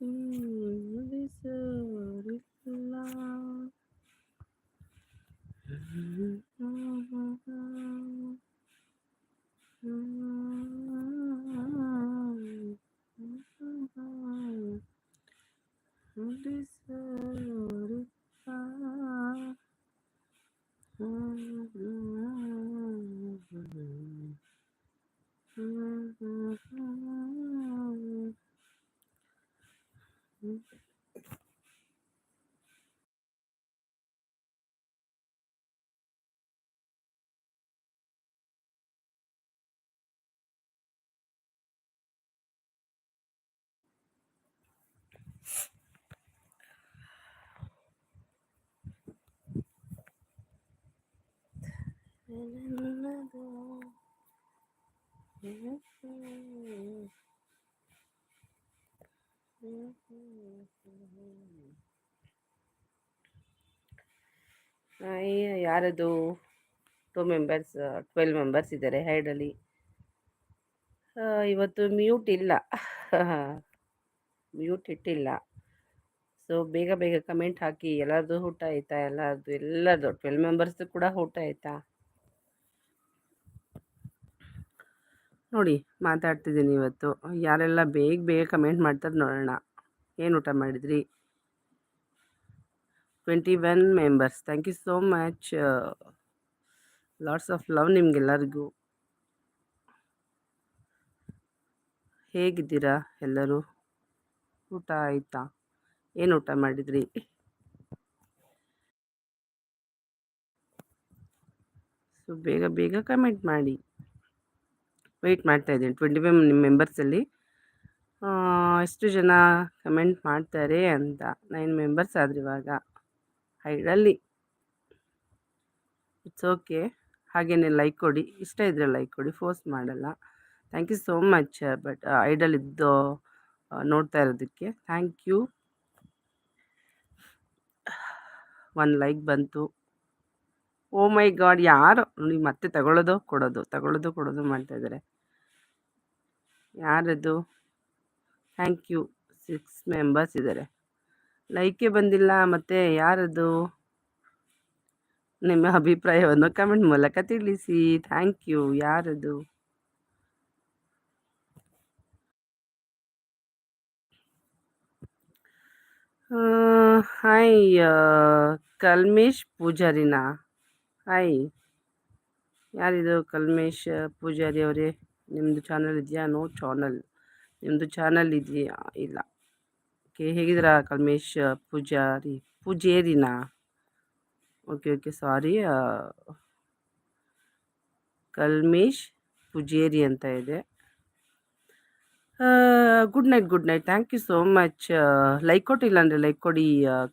嗯嗯。嗯嗯嗯。ಯಾರದು two members twelve members ಇದ್ದಾರೆ ಹೈಡಲ್ಲಿ ಇವತ್ತು mute ಇಲ್ಲ. ಮ್ಯೂಟ್ ಇಟ್ಟಿಲ್ಲ. ಸೊ ಬೇಗ ಬೇಗ ಕಮೆಂಟ್ ಹಾಕಿ, ಎಲ್ಲರದು ಊಟ ಆಯ್ತಾ? ಎಲ್ಲರದು ಎಲ್ಲರದು ಟ್ವೆಲ್ ಮೆಂಬರ್ಸ್ದು ಕೂಡ ಊಟ ಆಯ್ತಾ? ನೋಡಿ ಮಾತಾಡ್ತಿದ್ದೀನಿ ಇವತ್ತು. ಯಾರೆಲ್ಲ ಬೇಗ ಬೇಗ ಕಮೆಂಟ್ ಮಾಡ್ತಾರೆ ನೋಡೋಣ. ಏನು ಊಟ ಮಾಡಿದ್ರಿ? Twenty one members thank you so much lots of love ನಿಮಗೆಲ್ಲರಿಗೂ. ಹೇಗಿದ್ದೀರಾ ಎಲ್ಲರೂ? ಊಟ ಆಯಿತಾ? ಏನು ಊಟ ಮಾಡಿದ್ರಿ? ಸೊ ಬೇಗ ಬೇಗ ಕಮೆಂಟ್ ಮಾಡಿ. ವೆಯ್ಟ್ ಮಾಡ್ತಾ ಇದ್ದೀನಿ. ಟ್ವೆಂಟಿ ಫೈವ್ ಮೆಂಬರ್ಸಲ್ಲಿ ಎಷ್ಟು ಜನ ಕಮೆಂಟ್ ಮಾಡ್ತಾರೆ ಅಂತ. ನೈನ್ ಮೆಂಬರ್ಸ್ ಆದ್ರೆ ಇವಾಗ. ಹೈಡಲ್ಲಿ ಇಟ್ಸ್ ಓಕೆ ಹಾಗೆಯೇ ಲೈಕ್ ಕೊಡಿ. ಇಷ್ಟ ಇದ್ದರೆ ಲೈಕ್ ಕೊಡಿ. ಫೋರ್ಸ್ ಮಾಡಲ್ಲ. Thank you so much but idle ಇದ್ದು ನೋಡ್ತಾ ಇರೋದಕ್ಕೆ. ಥ್ಯಾಂಕ್ ಯು ಒನ್ ಲೈಕ್ ಬಂತು. ಓ ಮೈ ಗಾಡ್ ಯಾರು? ನೀವು ಮತ್ತೆ ತಗೊಳ್ಳೋದು, ಕೊಡೋದು ತಗೊಳ್ಳೋದು, ಕೊಡೋದು ಮಾಡ್ತಾ ಇದ್ದಾರೆ. ಯಾರದು? ಥ್ಯಾಂಕ್ ಯು ಸಿಕ್ಸ್ ಮೆಂಬರ್ಸ್ ಇದ್ದಾರೆ ಲೈಕೆ ಬಂದಿಲ್ಲ, ಮತ್ತು ಯಾರದು? ನಿಮ್ಮ ಅಭಿಪ್ರಾಯವನ್ನು ಕಮೆಂಟ್ ಮೂಲಕ ತಿಳಿಸಿ. ಥ್ಯಾಂಕ್ ಯು ಯಾರದು? ಹಾಯ್ ಕಲ್ಮೇಶ್ ಪೂಜಾರಿನಾ? ಹಾಯ್ ಯಾರಿದು ಕಲ್ಮೇಶ್ ಪೂಜಾರಿ ಅವರೇ? ನಿಮ್ಮದು ಚಾನಲ್ ಇದೆಯಾ? ನೋ ಚಾನಲ್ ನಿಮ್ಮದು ಚಾನಲ್ ಇದೆಯಾ? ಇಲ್ಲ. ಓಕೆ ಹೇಗಿದ್ದೀರಾ Kalmesh, Pujari? ಪೂಜೇರಿನಾ? Okay okay sorry Kalmesh Pujeri ಅಂತ ಇದೆ. Good night good night thank you so much like ಕೊಟ್ಟಿಲ್ಲ ಅಂದರೆ ಲೈಕ್ ಕೊಡಿ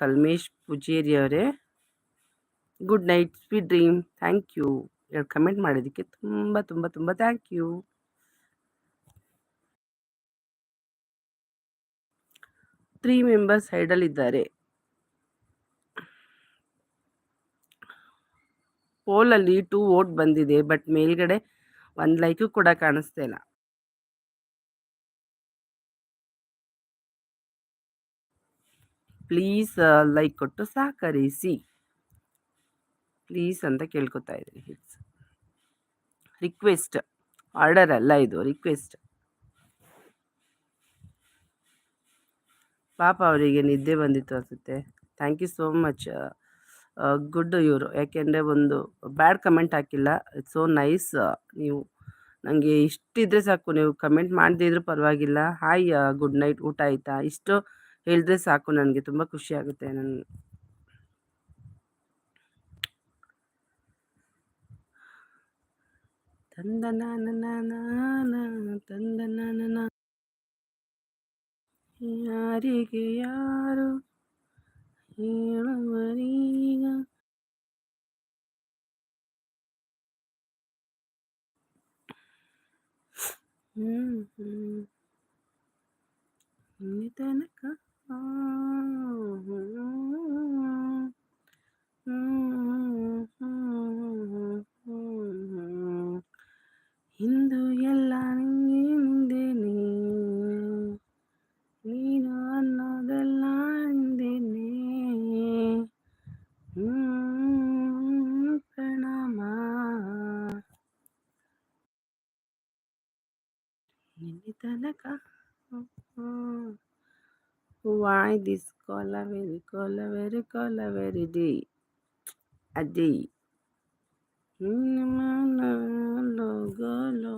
ಕಲ್ಮೇಶ್ ಪೂಜೇರಿ ಅವರೇ. Good night sweet dream thank you ಎರಡು ಕಮೆಂಟ್ ಮಾಡಿದ್ದಕ್ಕೆ ತುಂಬ ತುಂಬ ತುಂಬ ಥ್ಯಾಂಕ್ ಯು ತ್ರೀ ಮೆಂಬರ್ಸ್ ಸೈಡಲ್ಲಿದ್ದಾರೆ ಪೋಲಲ್ಲಿ ಟೂ ವೋಟ್ ಬಂದಿದೆ ಬಟ್ ಮೇಲ್ಗಡೆ ಒಂದು ಲೈಕ್ ಕೂಡ ಕಾಣಿಸ್ತಾ ಇಲ್ಲ. ಪ್ಲೀಸ್ ಲೈಕ್ ಕೊಟ್ಟು ಸಹಕರಿಸಿ. ಪ್ಲೀಸ್ ಅಂತ ಕೇಳ್ಕೊತಾ ಇದ್ದೀನಿ ರಿಕ್ವೆಸ್ಟ್ ಆರ್ಡರ್ ಅಲ್ಲ ಇದು ರಿಕ್ವೆಸ್ಟ್ ಪಾಪ ಅವರಿಗೆ ನಿದ್ದೆ ಬಂದಿತ್ತು ಅನಿಸುತ್ತೆ. Thank you so much good ಇವರು. ಯಾಕೆಂದರೆ ಒಂದು ಬ್ಯಾಡ್ ಕಮೆಂಟ್ ಹಾಕಿಲ್ಲ. ಇಟ್ಸ್ ಸೋ ನೈಸ್ ನೀವು ನನಗೆ ಇಷ್ಟಿದ್ರೆ ಸಾಕು. ನೀವು ಕಮೆಂಟ್ ಮಾಡದೇ ಇದ್ರೂ ಪರವಾಗಿಲ್ಲ. ಹಾಯ್ ಗುಡ್ ನೈಟ್ ಊಟ ಆಯಿತಾ? ಇಷ್ಟು ಹೇಳಿದ್ರೆ ಸಾಕು ನನಗೆ. ತುಂಬ ಖುಷಿ ಆಗುತ್ತೆ ನನ್ನ ತಂದನ ತಂದ ಯಾರಿಗೆ ಯಾರು ಹೇಳುವರೀಗ ಹ್ಮ್ ಹ್ಮ್ ತನಕ ಇಂದು ಎಲ್ಲ ನಿಂಗೆ నేను అన్నదల్లాందినే ప్రణమా తనక వాయ్ తీసుకోల వెరి కోల వెరి కోల వెరిది అది లోగోలో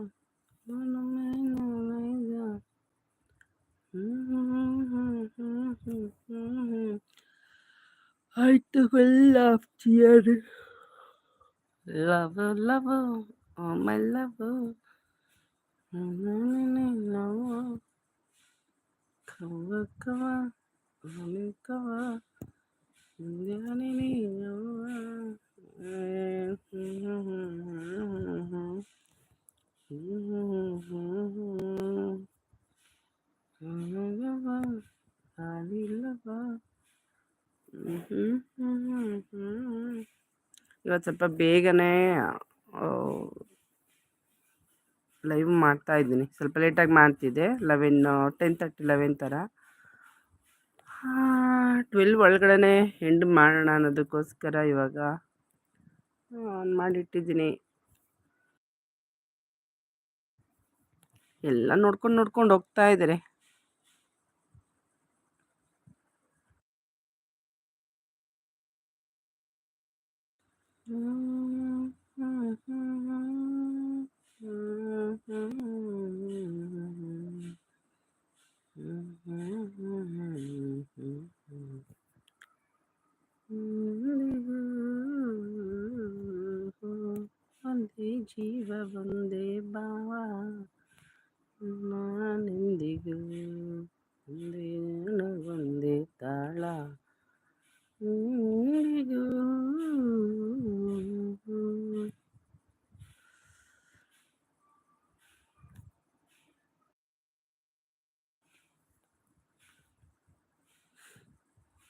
మనమైన Mm-hmm. I do love you. Lover, lover, oh my lover. Mm-hmm. Mm-hmm. ಇವತ್ತು ಸ್ವಲ್ಪ ಬೇಗನೆ ಲೈವ್ ಮಾಡ್ತಾ ಇದ್ದೀನಿ. ಸ್ವಲ್ಪ ಲೇಟಾಗಿ ಮಾಡ್ತಿದ್ದೆ. ಲೆವೆನ್ ಟೆನ್ ತರ್ಟಿ ಲೆವೆನ್ ಥರ ಟ್ವೆಲ್ವ್ ಒಳಗಡೆ ಎಂಡ್ ಮಾಡೋಣ ಅನ್ನೋದಕ್ಕೋಸ್ಕರ ಇವಾಗ ಆನ್ ಮಾಡಿಟ್ಟಿದ್ದೀನಿ. ಎಲ್ಲ ನೋಡ್ಕೊಂಡು ನೋಡ್ಕೊಂಡು ಹೋಗ್ತಾ ಇದ್ದಾರೆ. ಒಂದೇ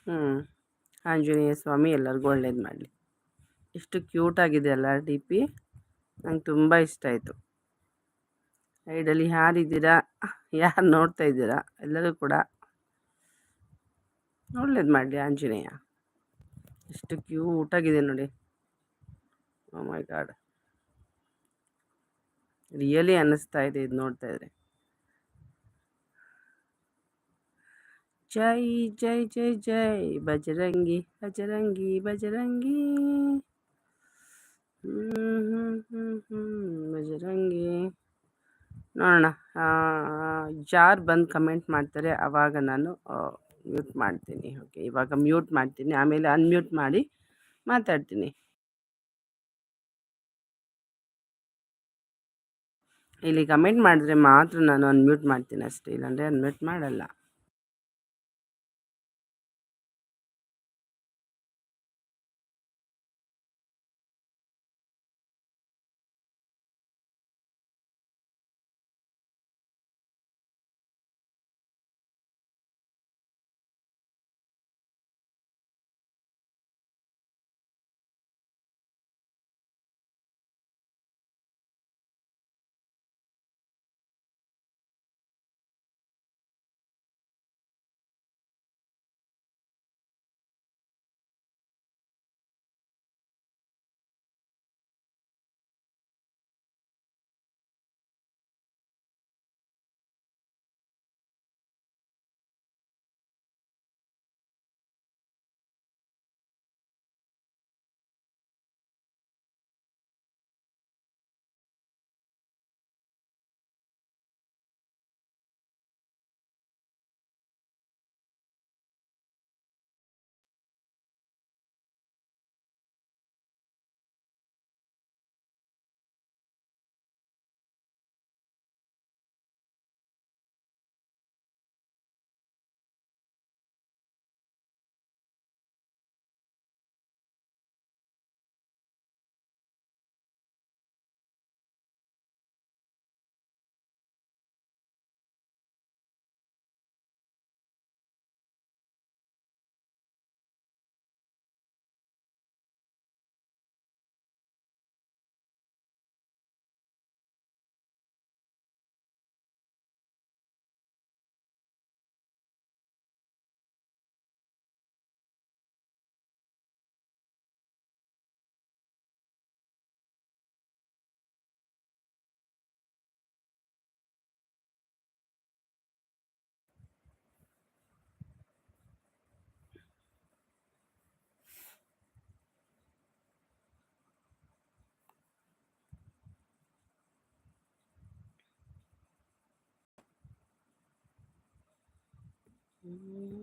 ಹ್ಞೂ ಆಂಜನೇಯ ಸ್ವಾಮಿ ಎಲ್ಲರಿಗೂ ಒಳ್ಳೇದು ಮಾಡಲಿ. ಎಷ್ಟು ಕ್ಯೂಟಾಗಿದೆ ಅಲ್ಲ ಡಿ ಪಿ ನಂಗೆ ತುಂಬ ಇಷ್ಟ ಆಯಿತು. ಸೈಡಲ್ಲಿ ಯಾರಿದ್ದೀರಾ? ಯಾರು ನೋಡ್ತಾ ಇದ್ದೀರಾ? ಎಲ್ಲರೂ ಕೂಡ ಒಳ್ಳೇದು ಮಾಡಲಿ ಆಂಜನೇಯ. ಎಷ್ಟು ಕ್ಯೂಟಾಗಿದೆ ನೋಡಿ. ಓ ಮೈ ಗಾಡ್ ರಿಯಲಿ ಅನ್ನಿಸ್ತಾ ಇದೆ ಇದು ನೋಡ್ತಾ ಇದ್ರೆ. ಜೈ ಜೈ ಜೈ ಜೈ ಬಜರಂಗಿ ಬಜರಂಗಿ ಬಜರಂಗಿ ಬಜರಂಗಿ ನೋಡೋಣ. ಯಾರು ಬಂದು ಕಮೆಂಟ್ ಮಾಡ್ತಾರೆ. ಆವಾಗ ನಾನು ಮ್ಯೂಟ್ ಮಾಡ್ತೀನಿ. ಓಕೆ ಇವಾಗ ಮ್ಯೂಟ್ ಮಾಡ್ತೀನಿ. ಆಮೇಲೆ ಅನ್ಮ್ಯೂಟ್ ಮಾಡಿ ಮಾತಾಡ್ತೀನಿ. ಇಲ್ಲಿ ಕಮೆಂಟ್ ಮಾಡಿದ್ರೆ ಮಾತ್ರ ನಾನು ಅನ್ಮ್ಯೂಟ್ ಮಾಡ್ತೀನಿ ಅಷ್ಟೇ. ಇಲ್ಲಾಂದರೆ ಅನ್ಮ್ಯೂಟ್ ಮಾಡಲ್ಲ. Mm-hmm.